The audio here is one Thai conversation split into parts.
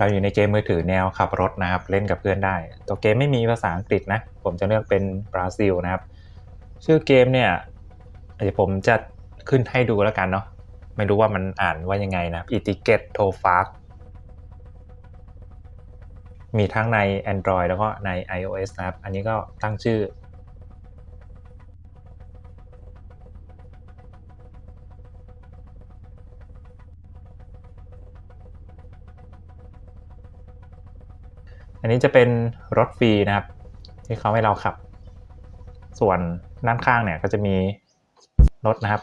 เราอยู่ในเกมมือถือแนวขับรถนะครับ เล่นกับเพื่อนได้ ตัวเกมไม่มีภาษาอังกฤษนะ ผมจะเลือกเป็นบราซิลนะครับ ชื่อเกมเนี่ยเดี๋ยวผมจะขึ้นให้ดูแล้วกันเนาะไม่รู้ว่ามันอ่านว่ายังไงนะอิติเกตโทฟา k มีทั้งใน Android แล้วก็ใน iOS นะครับ อันนี้ก็ตั้งชื่อ อันนี้จะเป็นรถฟรีนะครับ ที่เขาให้เราขับ ส่วนด้านข้างเนี่ยก็จะมีรถนะครับ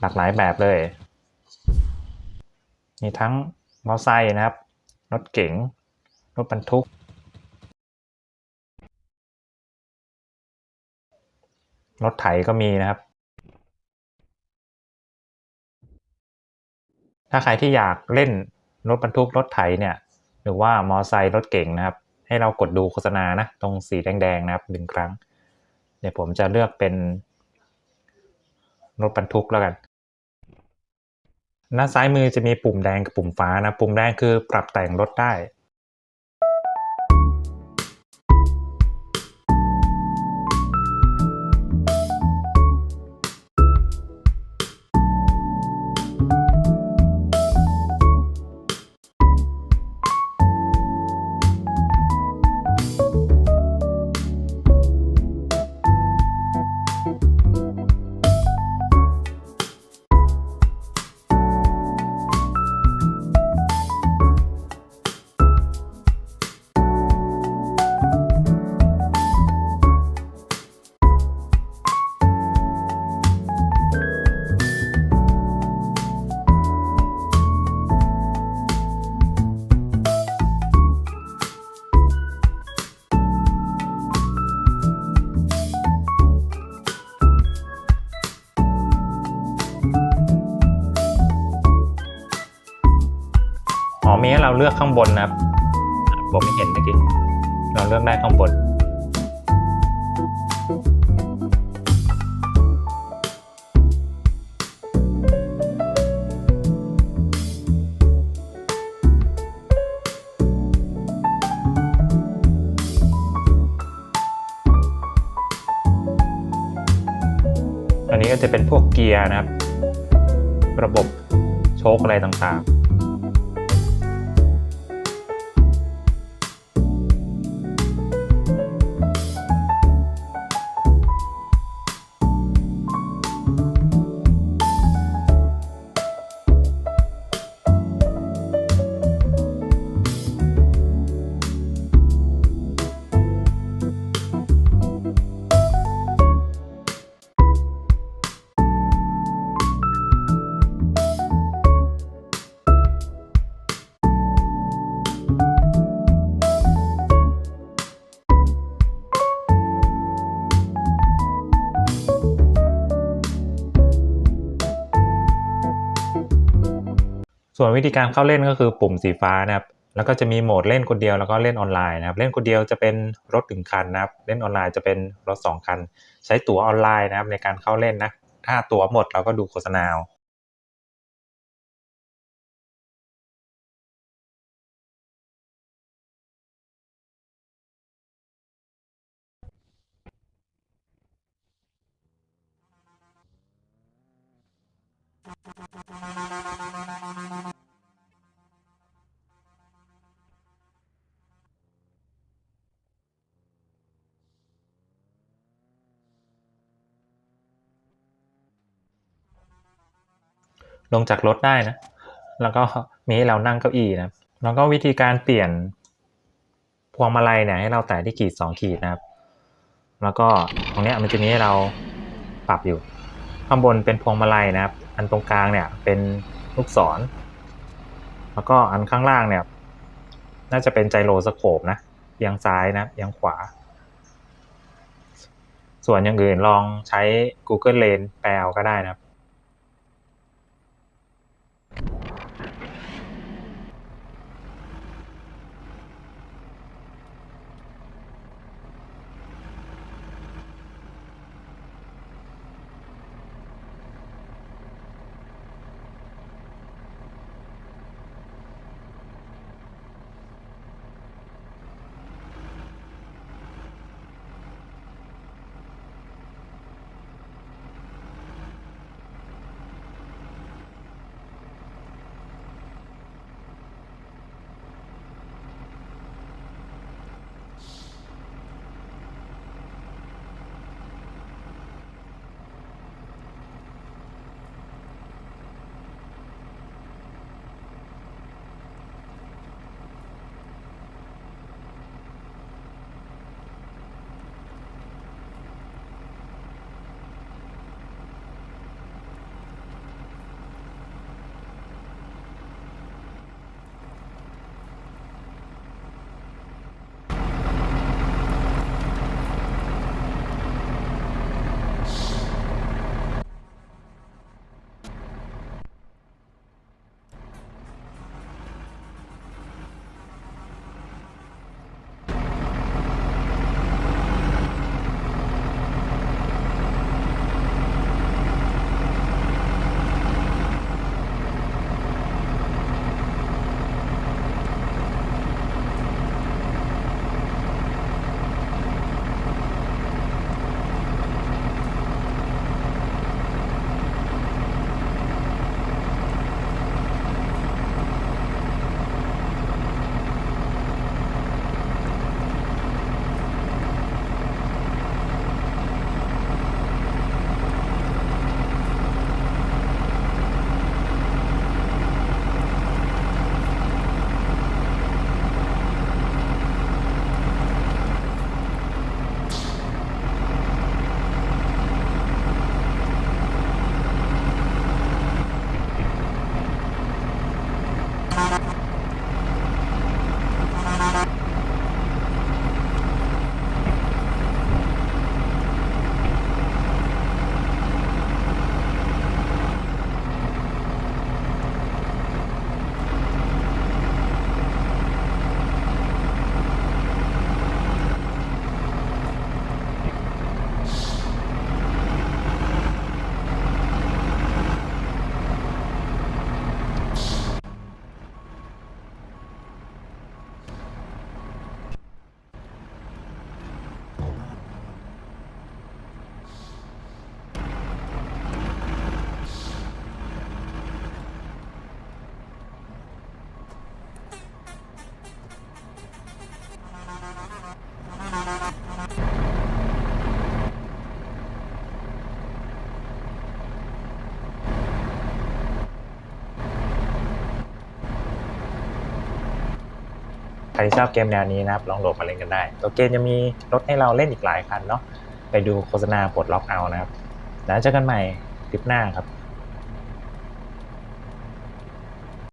หลากหลายแบบเลย มีทั้งมอเตอร์ไซค์นะครับ รถเก๋ง รถบรรทุก รถไถก็มีนะครับ ถ้าใครที่อยากเล่นรถบรรทุกรถไถเนี่ย รือว่ามอไซค์รถเก่งนะครับ ให้เรากดดูโฆษณานะ ตรงสีแดงๆนะครับหนึ่งครั้ง เดี๋ยวผมจะเลือกเป็นรถบรรทุกแล้วกันหน้าซ้ายมือจะมีปุ่มแดงกับปุ่มฟ้านะ ปุ่มแดงคือปรับแต่งรถได้ มีให้เราเลือกข้างบนนะครับอะผมไม่เห็นเมื่อกี้เราเลือกได้ข้างบน อันนี้ก็จะเป็นพวกเกียร์นะครับ ระบบโชคอะไรต่างๆ ส่วนวิธีการเข้าเล่นก็คือปุ่มสีฟ้านะครับ แล้วก็จะมีโหมดเล่นคนเดียวแล้วก็เล่นออนไลน์นะครับ เล่นคนเดียวจะเป็นรถถึงคันนะครับ เล่นออนไลน์จะเป็นรถสองคัน ใช้ตั๋วออนไลน์นะครับในการเข้าเล่นนะ ถ้าตั๋วหมดเราก็ดูโฆษณา ลงจากรถได้นะ แล้วก็มีให้เรานั่งเก้าอี้นะ แล้วก็วิธีการเปลี่ยนพวงมาลัยเนี่ยให้เราแตะที่ขีดสองขีดนะครับ แล้วก็ตรงเนี้ยมันจะมีให้เราปรับอยู่ ข้างบนเป็นพวงมาลัยนะครับ อันตรงกลางเนี่ยเป็นลูกศร แล้วก็อันข้างล่างเนี่ย น่าจะเป็นไจโรสโคปนะเอียงซ้ายนะเอียงขวา ส่วนอย่างอื่นลองใช้ Google Lens แปลเอาก็ได้นะครับ รที่ชอบเกมแนวนี้นะครับลองโหลดมาเล่นกันได้ ตัวเกมจะมีรถให้เราเล่นอีกหลายคันเนาะไปดูโฆษณาปลดล็อกเอานะครับแล้วเจอกันใหม่คลิปหน้าครับ